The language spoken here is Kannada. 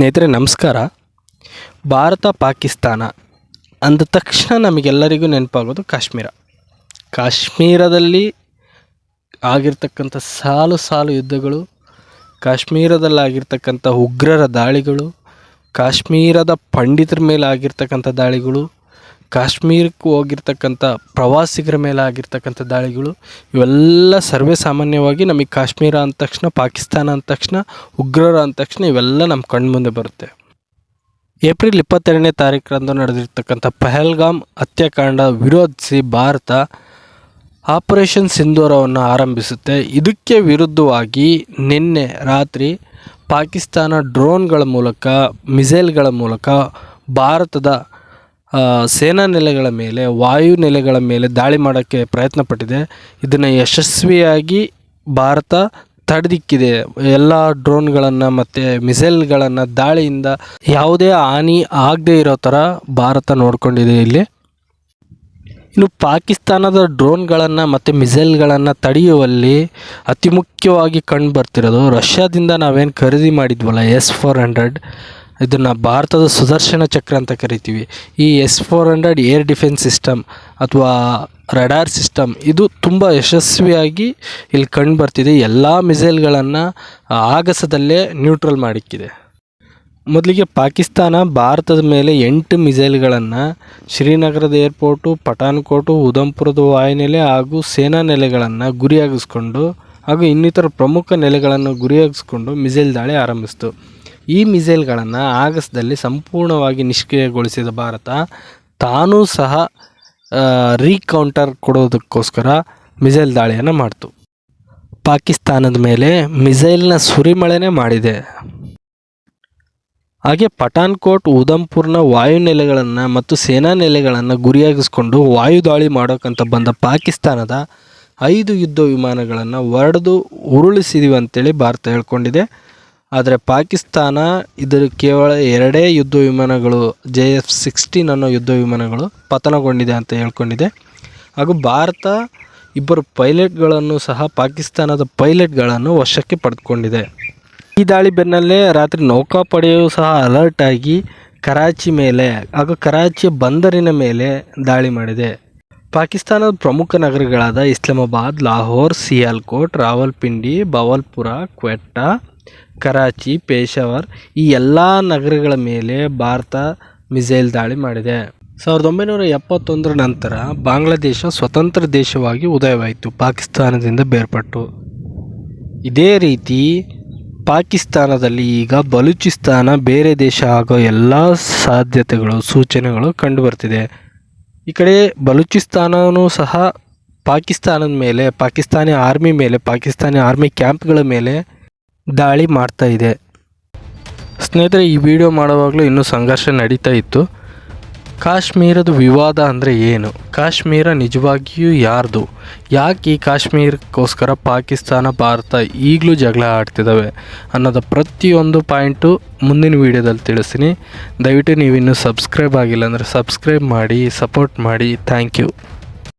ಸ್ನೇಹಿತರೆ, ನಮಸ್ಕಾರ. ಭಾರತ, ಪಾಕಿಸ್ತಾನ ಅಂದ ತಕ್ಷಣ ನಮಗೆಲ್ಲರಿಗೂ ನೆನಪಾಗೋದು ಕಾಶ್ಮೀರ. ಕಾಶ್ಮೀರದಲ್ಲಿ ಆಗಿರ್ತಕ್ಕಂಥ ಸಾಲು ಸಾಲು ಯುದ್ಧಗಳು, ಕಾಶ್ಮೀರದಲ್ಲಾಗಿರ್ತಕ್ಕಂಥ ಉಗ್ರರ ದಾಳಿಗಳು, ಕಾಶ್ಮೀರದ ಪಂಡಿತರ ಮೇಲೆ ಆಗಿರ್ತಕ್ಕಂಥ ದಾಳಿಗಳು ಕಾಶ್ಮೀರಕ್ಕೆ ಹೋಗಿರ್ತಕ್ಕಂಥ ಪ್ರವಾಸಿಗರ ಮೇಲೆ ಆಗಿರ್ತಕ್ಕಂಥ ದಾಳಿಗಳು, ಇವೆಲ್ಲ ಸರ್ವೇ ಸಾಮಾನ್ಯವಾಗಿ ನಮಗೆ ಕಾಶ್ಮೀರ ಅಂದ ತಕ್ಷಣ, ಪಾಕಿಸ್ತಾನ ಅಂದ ತಕ್ಷಣ, ಉಗ್ರರ ಅಂದ ತಕ್ಷಣ ಇವೆಲ್ಲ ನಮ್ಮ ಕಣ್ಮುಂದೆ ಬರುತ್ತೆ. ಏಪ್ರಿಲ್ ಇಪ್ಪತ್ತೆರಡನೇ ತಾರೀಕರಂದು ನಡೆದಿರ್ತಕ್ಕಂಥ ಪಹಲ್ಗಾಮ್ ಹತ್ಯಾಕಾಂಡ ವಿರೋಧಿಸಿ ಭಾರತ ಆಪರೇಷನ್ ಸಿಂಧೂರವನ್ನು ಆರಂಭಿಸುತ್ತೆ. ಇದಕ್ಕೆ ವಿರುದ್ಧವಾಗಿ ನಿನ್ನೆ ರಾತ್ರಿ ಪಾಕಿಸ್ತಾನ ಡ್ರೋನ್ಗಳ ಮೂಲಕ, ಮಿಸೈಲ್ಗಳ ಮೂಲಕ ಭಾರತದ ಸೇನಾ ನೆಲೆಗಳ ಮೇಲೆ, ವಾಯು ನೆಲೆಗಳ ಮೇಲೆ ದಾಳಿ ಮಾಡೋಕ್ಕೆ ಪ್ರಯತ್ನ ಪಟ್ಟಿದೆ. ಇದನ್ನು ಯಶಸ್ವಿಯಾಗಿ ಭಾರತ ತಡೆದಿಕ್ಕಿದೆ. ಎಲ್ಲ ಡ್ರೋನ್ಗಳನ್ನು ಮತ್ತು ಮಿಸೈಲ್ಗಳನ್ನು ದಾಳಿಯಿಂದ ಯಾವುದೇ ಹಾನಿ ಆಗದೇ ಇರೋ ಥರ ಭಾರತ ನೋಡಿಕೊಂಡಿದೆ ಇಲ್ಲಿ. ಇನ್ನು ಪಾಕಿಸ್ತಾನದ ಡ್ರೋನ್ಗಳನ್ನು ಮತ್ತು ಮಿಸೈಲ್ಗಳನ್ನು ತಡೆಯುವಲ್ಲಿ ಅತಿ ಮುಖ್ಯವಾಗಿ ಕಂಡು ಬರ್ತಿರೋದು, ರಷ್ಯಾದಿಂದ ನಾವೇನು ಖರೀದಿ ಮಾಡಿದ್ವಲ್ಲ, ಎಸ್ ಫೋರ್ ಹಂಡ್ರೆಡ್ ಇದನ್ನು ಭಾರತದ ಸುದರ್ಶನ ಚಕ್ರ ಅಂತ ಕರಿತೀವಿ. ಈ S four hundred air defence system ಅಥವಾ ರಡಾರ್ ಸಿಸ್ಟಮ್ ಇದು ತುಂಬ ಯಶಸ್ವಿಯಾಗಿ ಇಲ್ಲಿ ಕಂಡು ಬರ್ತಿದೆ. ಎಲ್ಲ ಮಿಸೈಲ್ಗಳನ್ನು ಆಗಸದಲ್ಲೇ ನ್ಯೂಟ್ರಲ್ ಮಾಡಿಕ್ಕಿದೆ. ಮೊದಲಿಗೆ ಪಾಕಿಸ್ತಾನ ಭಾರತದ ಮೇಲೆ ಎಂಟು ಮಿಸೈಲ್ಗಳನ್ನು ಶ್ರೀನಗರದ ಏರ್ಪೋರ್ಟು ಪಠಾನ್ಕೋಟು ಉದಂಪುರದ ವಾಯುನೆಲೆ ಹಾಗೂ ಸೇನಾ ನೆಲೆಗಳನ್ನು ಗುರಿಯಾಗಿಸ್ಕೊಂಡು ಹಾಗೂ ಇನ್ನಿತರ ಪ್ರಮುಖ ನೆಲೆಗಳನ್ನು ಗುರಿಯಾಗಿಸ್ಕೊಂಡು ಮಿಸೈಲ್ ದಾಳಿ ಆರಂಭಿಸಿತು. ಈ ಮಿಸೈಲ್ಗಳನ್ನು ಆಗಸ್ಟ್ದಲ್ಲಿ ಸಂಪೂರ್ಣವಾಗಿ ನಿಷ್ಕ್ರಿಯಗೊಳಿಸಿದ ಭಾರತ, ತಾನೂ ಸಹ ರೀಕೌಂಟರ್ ಕೊಡೋದಕ್ಕೋಸ್ಕರ ಮಿಸೈಲ್ ದಾಳಿಯನ್ನು ಮಾಡ್ತು. ಪಾಕಿಸ್ತಾನದ ಮೇಲೆ ಮಿಸೈಲ್ನ ಸುರಿಮಳೆನೇ ಮಾಡಿದೆ. ಹಾಗೆ ಪಠಾನ್ಕೋಟ್ ಉದಂಪುರ್ನ ವಾಯುನೆಲೆಗಳನ್ನು ಮತ್ತು ಸೇನಾ ನೆಲೆಗಳನ್ನು ಗುರಿಯಾಗಿಸ್ಕೊಂಡು ವಾಯುದಾಳಿ ಮಾಡೋಕ್ಕಂತ ಬಂದ ಪಾಕಿಸ್ತಾನದ ಐದು ಯುದ್ಧ ವಿಮಾನಗಳನ್ನು ಒಡೆದು ಉರುಳಿಸಿದೀವಿ ಅಂತೇಳಿ ಭಾರತ ಹೇಳ್ಕೊಂಡಿದೆ. ಆದರೆ ಪಾಕಿಸ್ತಾನ ಇದರ ಕೇವಲ ಎರಡೇ ಯುದ್ಧ ವಿಮಾನಗಳು, ಜೆ ಎಫ್ ಸಿಕ್ಸ್ಟೀನ್ ಅನ್ನೋ ಯುದ್ಧ ವಿಮಾನಗಳು ಪತನಗೊಂಡಿದೆ ಅಂತ ಹೇಳ್ಕೊಂಡಿದೆ. ಹಾಗೂ ಭಾರತ ಇಬ್ಬರು ಪೈಲಟ್ಗಳನ್ನು ಸಹ ಪಾಕಿಸ್ತಾನದ ಪೈಲಟ್ಗಳನ್ನು ವಶಕ್ಕೆ ಪಡೆದುಕೊಂಡಿದೆ. ಈ ದಾಳಿ ಬೆನ್ನಲ್ಲೇ ರಾತ್ರಿ ನೌಕಾಪಡೆಯು ಸಹ ಅಲರ್ಟ್ ಆಗಿ ಕರಾಚಿ ಮೇಲೆ ಹಾಗೂ ಕರಾಚಿಯ ಬಂದರಿನ ಮೇಲೆ ದಾಳಿ ಮಾಡಿದೆ. ಪಾಕಿಸ್ತಾನದ ಪ್ರಮುಖ ನಗರಗಳಾದ ಇಸ್ಲಾಮಾಬಾದ್, ಲಾಹೋರ್, ಸಿಯಾಲ್ಕೋಟ್, ರಾವಲ್ಪಿಂಡಿ, ಬವಲ್ಪುರ, ಕ್ವೆಟ್ಟಾ ಕರಾಚಿ, ಪೇಶಾವರ್ ಈ ಎಲ್ಲ ನಗರಗಳ ಮೇಲೆ ಭಾರತ ಮಿಸೈಲ್ ದಾಳಿ ಮಾಡಿದೆ. ಸಾವಿರದ ಒಂಬೈನೂರ ಎಪ್ಪತ್ತೊಂದರ ನಂತರ ಬಾಂಗ್ಲಾದೇಶ ಸ್ವತಂತ್ರ ದೇಶವಾಗಿ ಉದಯವಾಯಿತು, ಪಾಕಿಸ್ತಾನದಿಂದ ಬೇರ್ಪಟ್ಟು. ಇದೇ ರೀತಿ ಪಾಕಿಸ್ತಾನದಲ್ಲಿ ಈಗ ಬಲೂಚಿಸ್ತಾನ ಬೇರೆ ದೇಶ ಆಗೋ ಎಲ್ಲ ಸಾಧ್ಯತೆಗಳು, ಸೂಚನೆಗಳು ಕಂಡುಬರ್ತಿದೆ ಈ ಕಡೆ ಬಲೂಚಿಸ್ತಾನವೂ ಸಹ ಪಾಕಿಸ್ತಾನದ ಮೇಲೆ, ಪಾಕಿಸ್ತಾನಿ ಆರ್ಮಿ ಮೇಲೆ, ಪಾಕಿಸ್ತಾನಿ ಆರ್ಮಿ ಕ್ಯಾಂಪ್ಗಳ ಮೇಲೆ ದಾಳಿ ಮಾಡ್ತಾ ಇದೆ. ಸ್ನೇಹಿತರೆ, ಈ ವಿಡಿಯೋ ಮಾಡುವಾಗಲೂ ಇನ್ನೂ ಸಂಘರ್ಷ ನಡೀತಾ ಇತ್ತು. ಕಾಶ್ಮೀರದ ವಿವಾದ ಅಂದರೆ ಏನು? ಕಾಶ್ಮೀರ ನಿಜವಾಗಿಯೂ ಯಾರ್ದು? ಯಾಕೆ ಈ ಕಾಶ್ಮೀರಕ್ಕೋಸ್ಕರ ಪಾಕಿಸ್ತಾನ, ಭಾರತ ಈಗಲೂ ಜಗಳ ಆಡ್ತಿದ್ದಾವೆ ಅನ್ನೋದ ಪ್ರತಿಯೊಂದು ಪಾಯಿಂಟು ಮುಂದಿನ ವಿಡಿಯೋದಲ್ಲಿ ತಿಳಿಸ್ತೀನಿ. ದಯವಿಟ್ಟು ನೀವು ಇನ್ನೂ ಸಬ್ಸ್ಕ್ರೈಬ್ ಆಗಿಲ್ಲ ಅಂದರೆ ಸಬ್ಸ್ಕ್ರೈಬ್ ಮಾಡಿ, ಸಪೋರ್ಟ್ ಮಾಡಿ. Thank you.